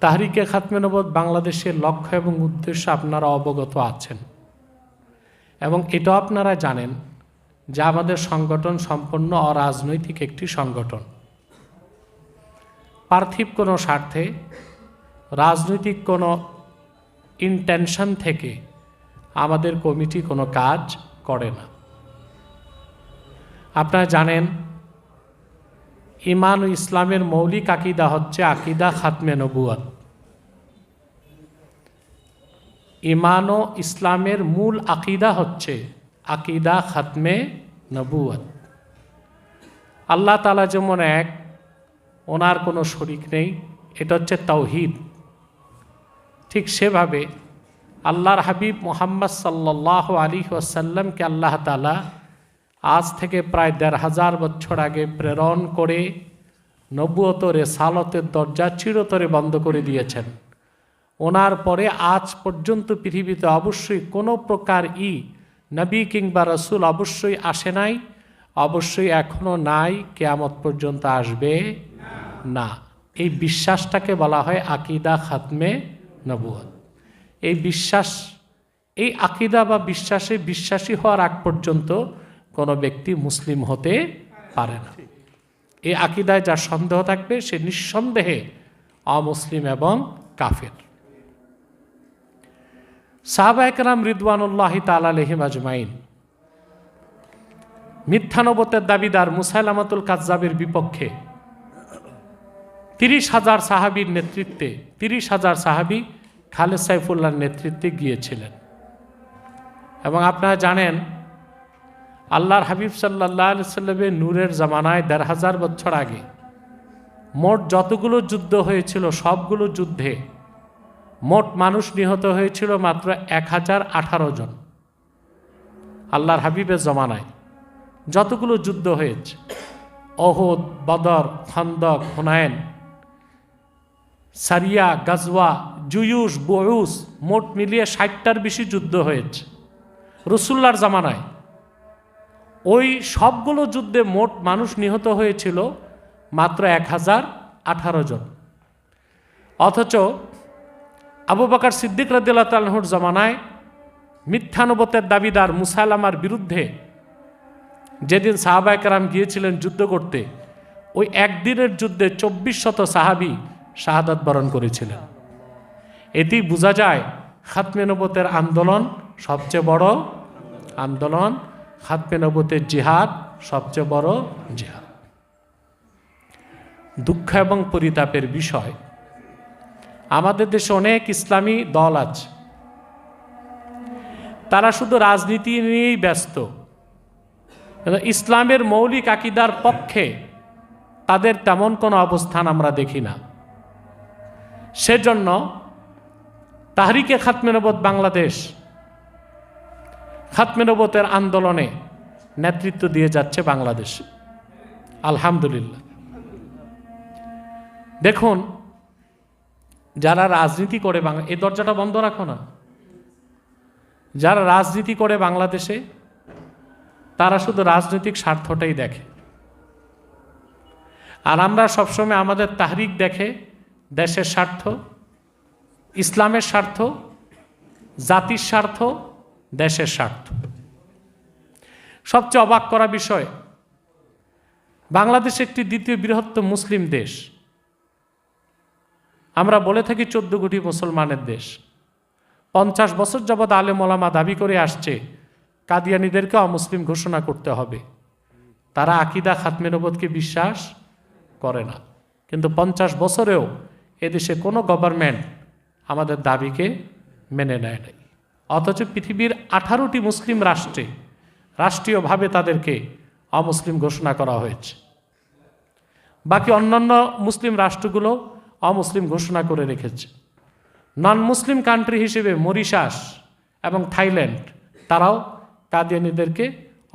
তাহরিকে খাতমে Norbert বাংলাদেশের লক্ষ্য এবং উদ্দেশ্য আপনারা অবগত আছেন। এবং এটাও আপনারা জানেন যে আমাদের সংগঠন সম্পূর্ণ অরাজনৈতিক একটি সংগঠন। পার্থিব কোনো স্বার্থে, রাজনৈতিক কোনো ইনটেনশন থেকে আমাদের কমিটি কোনো কাজ করে না। আপনারা জানেন ইমান ও ইসলামের মৌলিক আকিদা হচ্ছে আকিদা খাতমে নবুয়াত। ইমান ও ইসলামের মূল আকিদা হচ্ছে আকিদা খাতমে নবুয়াত। আল্লাহ তালা যেমন এক, ওনার কোনো শরিক নেই, এটা হচ্ছে তৌহিদ ঠিক সেভাবে আল্লাহর হাবিব মোহাম্মদ সাল্লাহ আলী ওয়াসাল্লামকে আল্লাহ তালা আজ থেকে প্রায় দেড় হাজার বছর আগে প্রেরণ করে নব্বত রেসালতের দরজা চিরতরে বন্ধ করে দিয়েছেন। ওনার পরে আজ পর্যন্ত পৃথিবীতে অবশ্যই কোনো প্রকার ই নবী কিংবা রসুল অবশ্যই আসে নাই, অবশ্যই এখনও নাই, কেয়ামত পর্যন্ত আসবে না। এই বিশ্বাসটাকে বলা হয় আকিদা খাতমে নবুয়ত। এই বিশ্বাস, এই আকিদা বা বিশ্বাসে বিশ্বাসী হওয়ার আগ পর্যন্ত কোনো ব্যক্তি মুসলিম হতে পারে না। এই আকিদায় যার সন্দেহ থাকবে, সে নিঃসন্দেহে অমুসলিম এবং কাফের। সাহাবা একরাম রিদওয়ানুল্লাহ তালাহিম আজমাইন মিথ্যানবতের দাবিদার মুসাইলামাতুল কাজাবের বিপক্ষে তিরিশ হাজার সাহাবির নেতৃত্বে, তিরিশ হাজার সাহাবি খালেদ সাইফুল্লাহর নেতৃত্বে গিয়েছিলেন। এবং আপনারা জানেন আল্লাহর হাবিব সাল্লাহ সাল্লামের নূরের জামানায় দেড় হাজার বছর আগে। মোট যতগুলো যুদ্ধ হয়েছিল, সবগুলো যুদ্ধে মোট মানুষ নিহত হয়েছিল মাত্র এক হাজার আঠারো জন। আল্লাহর হাবিবের জমানায় যতগুলো যুদ্ধ হয়েছে অহদ বদর, খন্দক হুনায়ন সারিয়া, গাজওয়া, জুয়ুস, বয়ুস, মোট মিলিয়ে ষাটটার বেশি যুদ্ধ হয়েছে। রসুল্লার জামানায় ওই সবগুলো যুদ্ধে মোট মানুষ নিহত হয়েছিল মাত্র এক হাজার আঠারো জন। অথচ আবু বাকার সিদ্দিক রাদিল্লা তালহুর জমানায় মিথ্যানুবতের দাবিদার মুসালামার বিরুদ্ধে যেদিন সাহাবায়করাম গিয়েছিলেন যুদ্ধ করতে, ওই একদিনের যুদ্ধে চব্বিশ শত সাহাবি শাহাদাত বরণ করেছিলেন। এটি বোঝা যায় খাতমেনবতের আন্দোলন সবচেয়ে বড় আন্দোলন খাতমে নবতের জিহাদ, সবচেয়ে বড় জিহাদ। দুঃখ এবং পরিতাপের বিষয়, আমাদের দেশে অনেক ইসলামী দল আছে। তারা শুধু রাজনীতি নিয়েই ব্যস্ত। ইসলামের মৌলিক আকিদার পক্ষে তাদের তেমন কোনো অবস্থান আমরা দেখি না। সেজন্য তাহরিকে খাতমেনবত বাংলাদেশ খাতমেনবতের আন্দোলনে নেতৃত্ব দিয়ে যাচ্ছে বাংলাদেশ। আলহামদুলিল্লাহ। দেখুন, যারা রাজনীতি করে বাংলা এই দরজাটা বন্ধ রাখো না। যারা রাজনীতি করে বাংলাদেশে, তারা শুধু রাজনৈতিক স্বার্থটাই দেখে। আর আমরা সবসময় আমাদের তাহরিক দেখে, দেশের স্বার্থ, ইসলামের স্বার্থ, জাতির স্বার্থ দেশের স্বার্থ। সবচেয়ে অবাক করা বিষয়, বাংলাদেশ একটি দ্বিতীয় বৃহত্তম মুসলিম দেশ। আমরা বলে থাকি চোদ্দ কোটি মুসলমানের দেশ। পঞ্চাশ বছর যাবৎ আলে মোলামা দাবি করে আসছে, কাদিয়ানিদেরকে অমুসলিম ঘোষণা করতে হবে। তারা আকিদা খাতমে নবদকে বিশ্বাস করে না। কিন্তু পঞ্চাশ বছরেও এদেশে কোনো গভর্নমেন্ট আমাদের দাবিকে মেনে নেয় নাই। অথচ পৃথিবীর আঠারোটি মুসলিম রাষ্ট্রে রাষ্ট্রীয়ভাবে তাদেরকে অমুসলিম ঘোষণা করা হয়েছে। বাকি অন্যান্য মুসলিম রাষ্ট্রগুলো অমুসলিম ঘোষণা করে রেখেছে। নন মুসলিম কান্ট্রি হিসেবে মরিশাস এবং থাইল্যান্ড, তারাও কাদিয়ানিদেরকে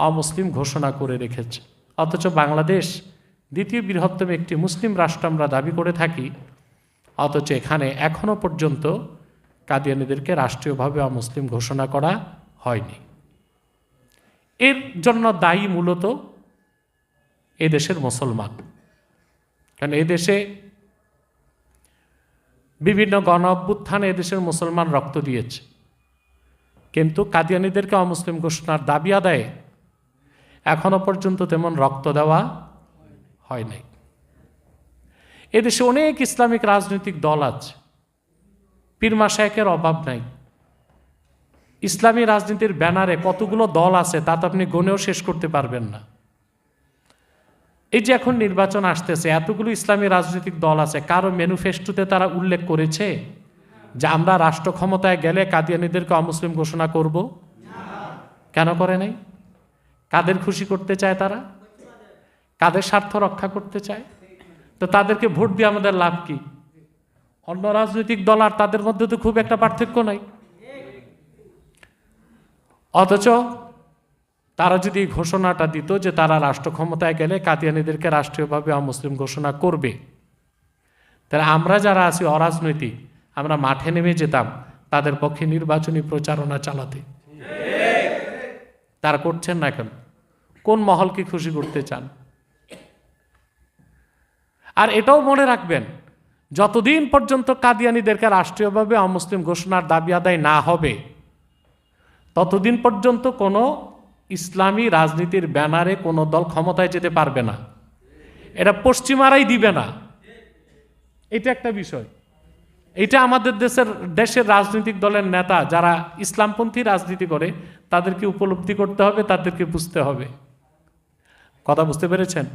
অমুসলিম ঘোষণা করে রেখেছে। অথচ বাংলাদেশ দ্বিতীয় বৃহত্তম একটি মুসলিম রাষ্ট্র আমরা দাবি করে থাকি, অথচ এখানে এখনও পর্যন্ত কাদিয়ানিদেরকে রাষ্ট্রীয়ভাবে অমুসলিম ঘোষণা করা হয়নি। এর জন্য দায়ী মূলত এদেশের মুসলমান। কারণ এদেশে বিভিন্ন গণ অভ্যুত্থানে এদেশের মুসলমান রক্ত দিয়েছে। কিন্তু কাদিয়ানিদেরকে অমুসলিম ঘোষণার দাবি আদায়ে এখনও পর্যন্ত তেমন রক্ত দেওয়া হয় নাই এদেশে অনেক ইসলামিক রাজনৈতিক দল আছে। পীরমা শাহেকের অভাব নাই। ইসলামী রাজনীতির ব্যানারে কতগুলো দল আছে তা তো আপনি গনেও শেষ করতে পারবেন না। এই যে এখন নির্বাচন আসতেছে, এতগুলো ইসলামী রাজনৈতিক দল আছে, কারও ম্যানিফেস্টোতে তারা উল্লেখ করেছে যে আমরা রাষ্ট্র ক্ষমতায় গেলে কাদিয়ানিদেরকে অমুসলিম ঘোষণা করব? কেন করে নাই? কাদের খুশি করতে চায় তারা? কাদের স্বার্থ রক্ষা করতে চায়? তো তাদেরকে ভোট দিয়ে আমাদের লাভ কি? অন্য রাজনৈতিক দল আর তাদের মধ্যে তো খুব একটা পার্থক্য নাই। অথচ তারা যদি ঘোষণাটা দিত যে তারা রাষ্ট্র ক্ষমতায় গেলে কাতিয়ানিদেরকে রাষ্ট্রীয়ভাবে অমুসলিম ঘোষণা করবে। তাহলে আমরা যারা আছি অরাজনৈতিক, আমরা মাঠে নেমে যেতাম তাদের পক্ষে নির্বাচনী প্রচারণা চালাতে। তারা করছেন না কেন? কোন মহলকে খুশি করতে চান? আর এটাও মনে রাখবেন যতদিন পর্যন্ত কাদিয়ানিদেরকে রাষ্ট্রীয়ভাবে অমুসলিম ঘোষণার দাবি আদায় না হবে, ততদিন পর্যন্ত কোনো ইসলামী রাজনীতির ব্যানারে কোনো দল ক্ষমতায় যেতে পারবে না। এটা পশ্চিমারাই দিবে না। এটা একটা বিষয়। এটা আমাদের দেশের দেশের রাজনৈতিক দলের নেতা যারা ইসলামপন্থী রাজনীতি করে, তাদেরকে উপলব্ধি করতে হবে, তাদেরকে বুঝতে হবে। কথা বুঝতে পেরেছেন?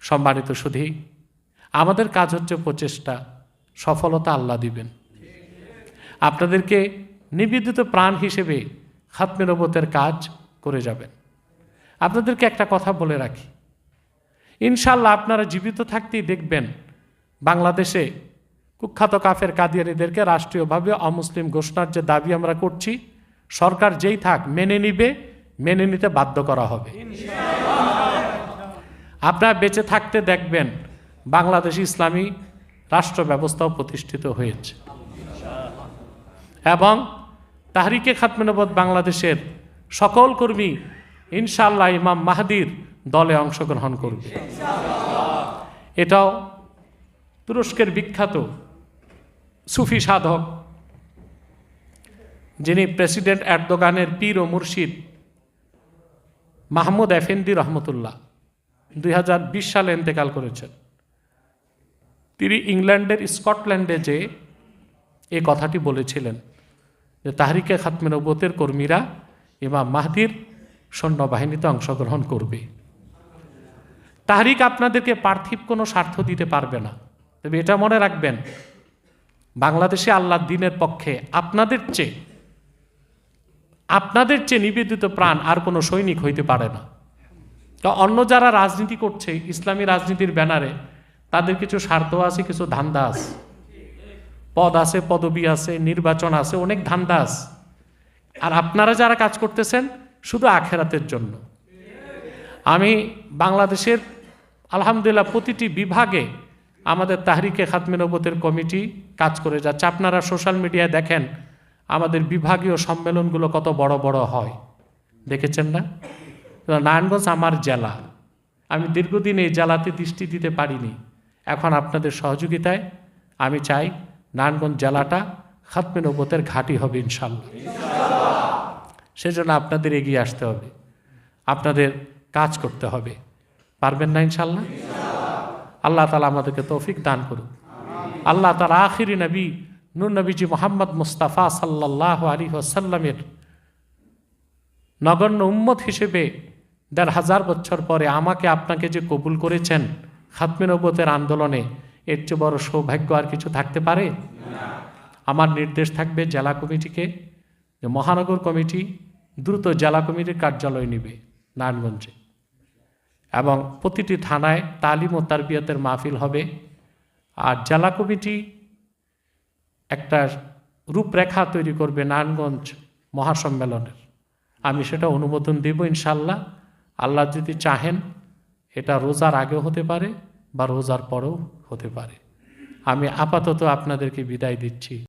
সম্মানিত শুধু আমাদের কাজ হচ্ছে প্রচেষ্টা সফলতা আল্লাহ দিবেন। আপনাদেরকে নিবেদিত প্রাণ হিসেবে খাতমে নবতের কাজ করে যাবেন। আপনাদেরকে একটা কথা বলে রাখি। ইনশাল্লাহ আপনারা জীবিত থাকতেই দেখবেন বাংলাদেশে কুখ্যাত কাফের কাদিয়ানিদেরকে রাষ্ট্রীয়ভাবে অমুসলিম ঘোষণার যে দাবি আমরা করছি সরকার যেই থাক মেনে নিবে মেনে নিতে বাধ্য করা হবে। আপনারা বেঁচে থাকতে দেখবেন বাংলাদেশ ইসলামী রাষ্ট্র ব্যবস্থাও প্রতিষ্ঠিত হয়েছে। এবং তাহরিকে খাতমেনবদ বাংলাদেশের সকল কর্মী ইনশাআল্লাহ ইমাম মাহাদির দলে অংশগ্রহণ করবে। এটাও তুরস্কের বিখ্যাত সুফি সাধক, যিনি প্রেসিডেন্ট এরদোগানের পীর ও মুর্শিদ মাহমুদ এফেন্দি রহমতুল্লাহ দুই হাজার বিশ সালে ইন্তেকাল করেছেন। তিনি ইংল্যান্ডের স্কটল্যান্ডে যে এ কথাটি বলেছিলেন যে তাহরিকে খাতমে নবতের কর্মীরা ইমাম মাহদির সৈন্যবাহিনীতে অংশগ্রহণ করবে। তাহরিক আপনাদেরকে পার্থিব কোনো স্বার্থ দিতে পারবে না। তবে এটা মনে রাখবেন, বাংলাদেশে আল্লাহ দিনের পক্ষে আপনাদের চেয়ে আপনাদের চেয়ে নিবেদিত প্রাণ আর কোনো সৈনিক হইতে পারে না। তো অন্য যারা রাজনীতি করছে, ইসলামী রাজনীতির ব্যানারে তাদের কিছু স্বার্থ আছে, কিছু ধান্দা আছে। পদ আছে, পদবি আছে, নির্বাচন আছে, অনেক ধান্দা আছে। আর আপনারা যারা কাজ করতেছেন, শুধু আখেরাতের জন্য। আমি বাংলাদেশের আলহামদুলিল্লাহ প্রতিটি বিভাগে আমাদের তাহরিকে খাতমে নবতের কমিটি কাজ করে যাচ্ছে। আপনারা সোশ্যাল মিডিয়ায় দেখেন আমাদের বিভাগীয় সম্মেলনগুলো কত বড় বড় হয়। দেখেছেন না? নারায়ণগঞ্জ আমার জেলা। আমি দীর্ঘদিন এই জেলাতে দৃষ্টি দিতে পারিনি। এখন আপনাদের সহযোগিতায় আমি চাই নারায়ণগঞ্জ জেলাটা খাতমে নবতের ঘাঁটি হবে ইনশাল্লাহ। সেজন্য আপনাদের এগিয়ে আসতে হবে। আপনাদের কাজ করতে হবে। পারবেন না ইনশাল্লাহ? আল্লাহ তালা আমাদেরকে তৌফিক দান করুন আল্লাহ তালা আখিরি নবী, নুর নবীজি মোহাম্মদ মুস্তাফা সাল্লাহ আলী ওসাল্লামের নগণ্য উম্মত হিসেবে দেড় হাজার বছর পরে আমাকে আপনাকে যে কবুল করেছেন খাতমে নবতের আন্দোলনে এর চেয়ে বড় সৌভাগ্য আর কিছু থাকতে পারে? আমার নির্দেশ থাকবে জেলা কমিটিকে যে মহানগর কমিটি দ্রুত জেলা কমিটির কার্যালয় নিবে নারায়ণগঞ্জে। এবং প্রতিটি থানায় তালিম ও তারবিয়তের মাহফিল হবে। আর জেলা কমিটি একটা রূপরেখা তৈরি করবে নারায়ণগঞ্জ মহাসম্মেলনের। আমি সেটা অনুমোদন দেব ইনশাল্লাহ আল্লাহ যদি চাহেন এটা রোজার আগেও হতে পারে বা রোজার পরেও হতে পারে। আমি আপাতত আপনাদেরকে বিদায় দিচ্ছি।